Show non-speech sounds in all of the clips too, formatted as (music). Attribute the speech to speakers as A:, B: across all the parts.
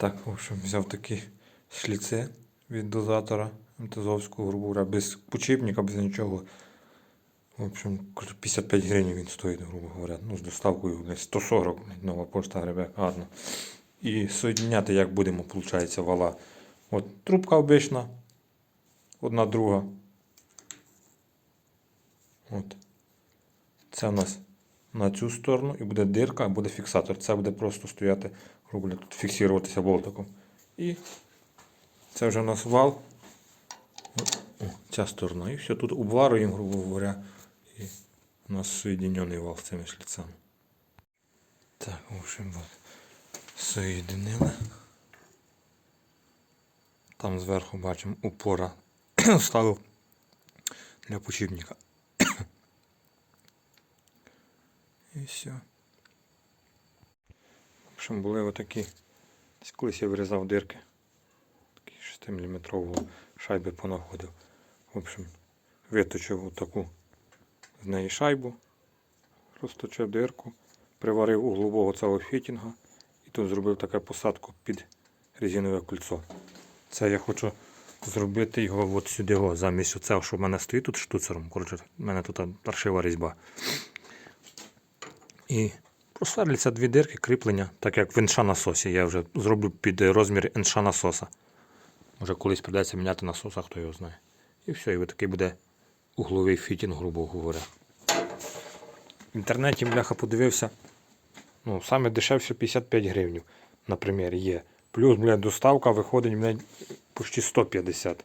A: Так, в общем, взяв такі шліци від дозатора МТЗовського, грубо без почіпника, без нічого. В общем, 55 гривень він стоїть, грубо говоря. Ну, з доставкою десь 140, нова пошта гребе, гарно. І соєдиняти як будемо, виходить, вала. От трубка обична, одна друга. От. Це у нас на цю сторону і буде дирка, буде фіксатор. Це буде просто стояти, грубо тут фіксуватися болтиком. І це вже у нас вал. О, ця сторона. І все тут обварюємо, грубо говоря. І у нас соєдинений вал з цими шліцами. Так, в общем, вот. Соєдинили. Там зверху бачимо упора (coughs) ставив для почіпника. (coughs) І все. В були отакі. Десь колись я вирізав дирки. Такі 6 мм шайби понаходив. В общем, виточив отаку з неї шайбу, розточив дирку, приварив углового цього фітінга і тут зробив таку посадку під резинове кольцо. Це я хочу зробити його от сюди, о, замість оцього, що в мене стоїть тут штуцером. Коротше, в мене тут паршива різьба. І просверлюються дві дирки кріплення, так як в інша насосі. Я вже зроблю під розмір інша насоса. Може колись придеться міняти насоса, хто його знає. І все, і ви такий буде угловий фітінг, грубо говоря. В інтернеті бляха подивився. Ну, саме дешевше 55 гривень, наприклад, є. Плюс, блядь, доставка виходить, блядь, почти 150.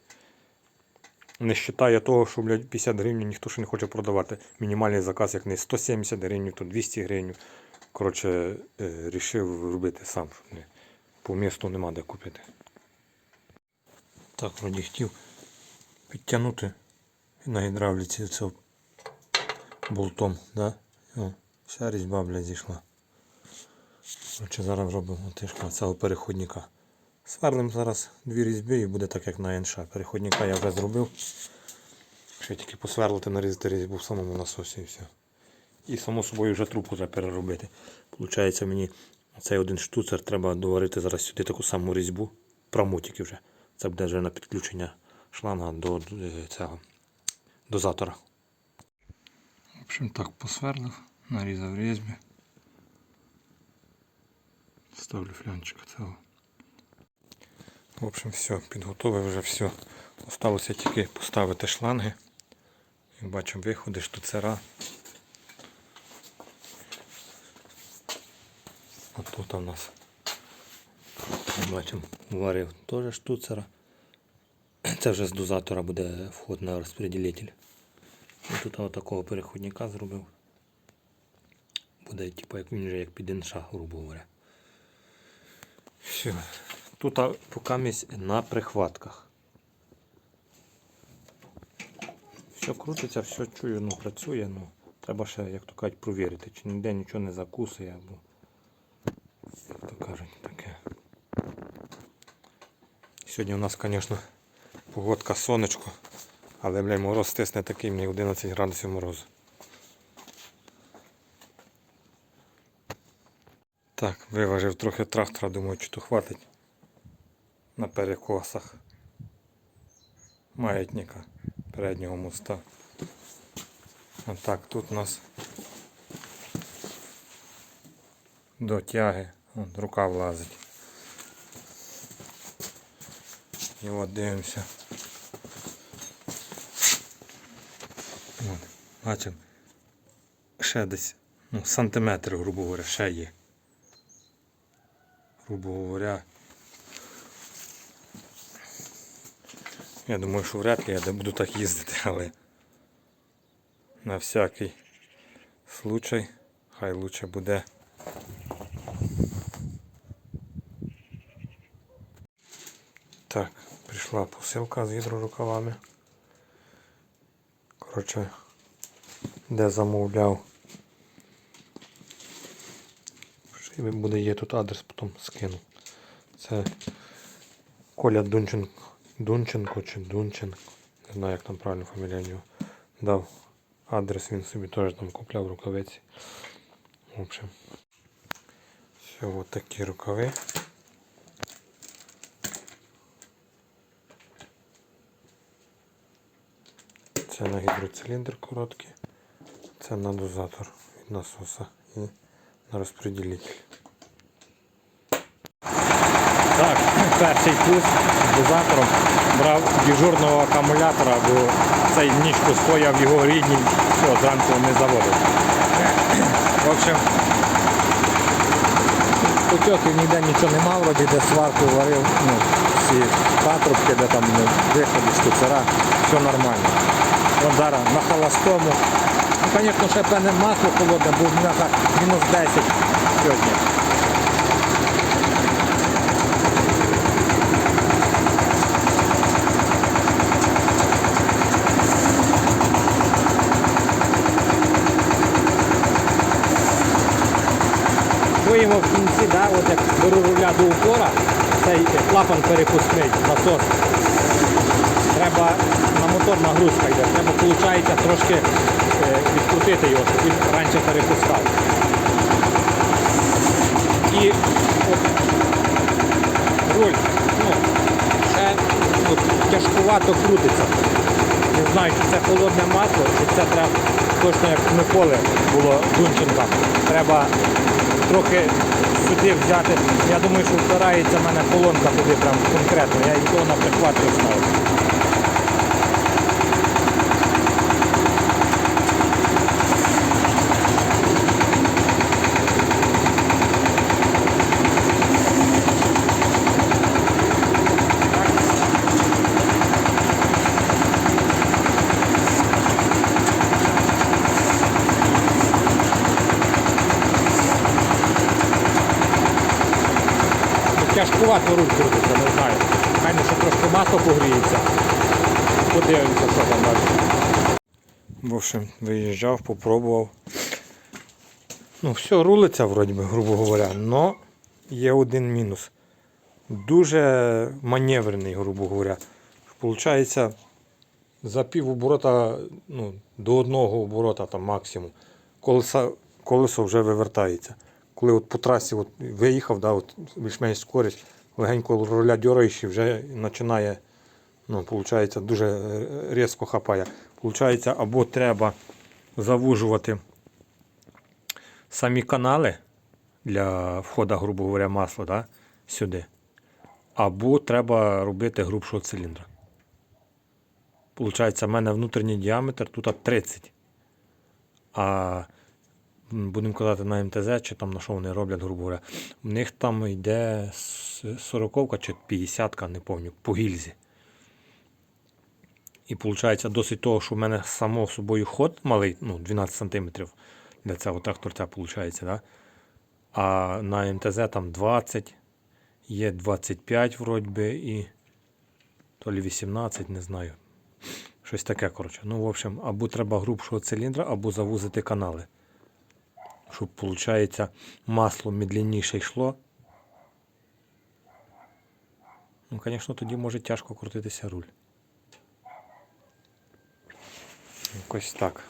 A: Не вважає того, що, блядь, 50 гривень ніхто ще не хоче продавати. Мінімальний заказ, як не 170 гривень, то 200 гривень. Коротше, е, рішив робити сам. щоб не- По місту нема де купити. Так, вроді хотів підтягнути на гідравліці це болтом, да? О, вся різьба, блядь, зійшла. Коротше, зараз робимо тишка цього переходника. Сверлим зараз дві різьби і буде так, як на НШ. Переходника я вже зробив. Ще тільки посверлити, нарізати різьбу в самому насосі і все. І само собою вже трубку треба переробити. Получається, мені цей один штуцер треба доварити зараз сюди таку саму різьбу. Пряму вже. Це буде вже на підключення шланга до е, цього дозатора. В общем, так посверлив, нарізав різьби. Ставлю флянчика цього. В общем, все, підготовив вже все. Осталося тільки поставити шланги. Як бачимо, виходи, штуцера. Тут у нас бачимо, варив теж штуцера. Це вже з дозатора буде вход на розподілитель. І тут отакого переходника зробив. Буде типу, як він вже як під інша, грубо говоря. Все. Тут місць на прихватках. Все крутиться, все чую, ну працює, ну треба ще, як то кажуть, провірити, чи ніде нічого не закусує, або як то кажуть, таке. Сьогодні у нас, звісно, погодка сонечко, але бля, мороз стисне такий, мені 11 градусів морозу. Так, виважив трохи трактора, думаю, чи то хватить на перекосах маятника переднього моста. А так, тут у нас до тяги, рука влазить. І от дивимося. От, бачимо, ще десь ну, сантиметр, грубо говоря, ще є. Грубо говоря. Я думаю, що вряд ли я буду так їздити, але на всякий случай хай лучше буде. Так, прийшла посилка з гідрорукавами. Коротше, де замовляв. Ще буде є тут адрес, потім скину. Це Коля Дунченко. Дунченко чи Дунченко. Не знаю, як там правильно фамілія нього. Дав адрес, він собі теж там купляв рукавиці. В общем. Все, от такі рукави. Це на гідроциліндр короткий. Це на дозатор від насоса і на розподілитель. Так, перший пуск з дозатором брав дежурного акумулятора, бо цей ніжку стояв його рідній, все, зранку не заводив. В общем, Потьоків ніде нічого нема, вроді де сварку варив, ну, всі патрубки, де там ну, виходи, штуцера, все нормально. Зараз на холостому. Ну, звісно, ще певне масло холодне, бо бляха мінус 10 сьогодні. Своїмо в кінці, да, от як беру руля до упора, цей клапан перепускний, насос. Треба мотор нагрузка йде. Треба, виходить, трошки е, відкрутити його, щоб він раніше перепускав. І от руль, ну, ще ну, тяжкувато крутиться. Не знаю, чи це холодне масло, чи це треба точно як в Миколи було Дунченка. Треба трохи сюди взяти. Я думаю, що впирається в мене колонка туди прям конкретно. Я її на прихват ставив. Тяжкувато руль крутиться, не знаю. Хай ще трошки масло погріється. Подивимося, що там далі. В общем, виїжджав, попробував. Ну, все рулиться, вроді би, грубо говоря, але є один мінус. Дуже маневрений, грубо говоря. Получається, за пів оборота, ну, до одного оборота там максимум. Колесо, колесо вже вивертається. Коли от по трасі от виїхав, да, більш-менш скорість, легенько руля дьораючи, вже починає, ну, виходить, дуже різко хапає. Получається, або треба завужувати самі канали для входу, грубо говоря, масла да, сюди. Або треба робити грубшого циліндра. Получається, в мене внутрішній діаметр тут 30. А будемо казати на МТЗ, чи там на що вони роблять, грубо говоря. В них там йде 40 чи 50, не пам'ятаю, по гільзі. І виходить, досить того, що в мене само собою ход малий, ну, 12 см для цього тракторця, виходить, да? а на МТЗ там 20, є 25 вроді би, і то лі 18, не знаю. Щось таке, коротше. Ну, в общем, або треба грубшого циліндра, або завузити канали. Щоб, виходить, масло медленніше йшло. Ну, звісно, тоді може тяжко крутитися руль. Якось так.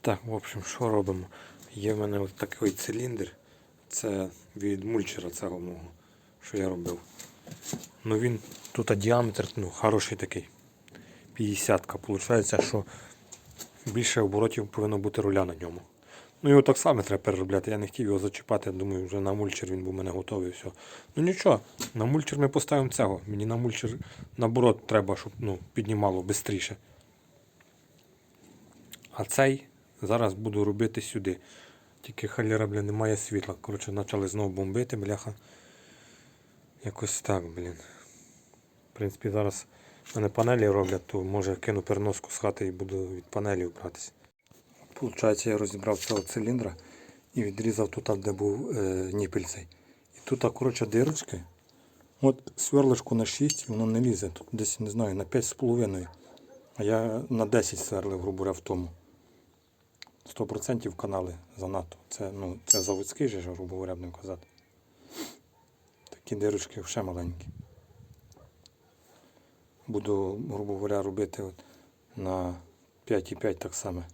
A: Так, в общем, що робимо? Є в мене ось такий циліндр. Це від мульчера цього мого, що я робив. Ну він тут діаметр ну, хороший такий. 50-ка. Получається, що більше оборотів повинно бути руля на ньому. Ну його так само треба переробляти. Я не хотів його зачіпати, думаю, вже на мульчер він був у мене готовий. Все. Ну нічого, на мульчер ми поставимо цього. Мені на мульчер наоборот треба, щоб ну, піднімало швидше. А цей зараз буду робити сюди. Тільки халера, бля, немає світла. Коротше, почали знову бомбити, бляха. Якось так, блін. В принципі, зараз в мене панелі роблять, то може кину переноску з хати і буду від панелі братися. Получається, я розібрав цього циліндра і відрізав тут, де був е, ніпель цей. І тут, коротше, дирочки. От сверлишку на 6 воно не лізе. Тут десь, не знаю, на 5,5. А я на 10 сверлив, грубо говоря, в тому. 100% канали занадто. Це, ну, це заводський же, грубо говоря, будемо казати. Такі дирочки ще маленькі. Буду, грубо говоря, робити от на 5,5 так само.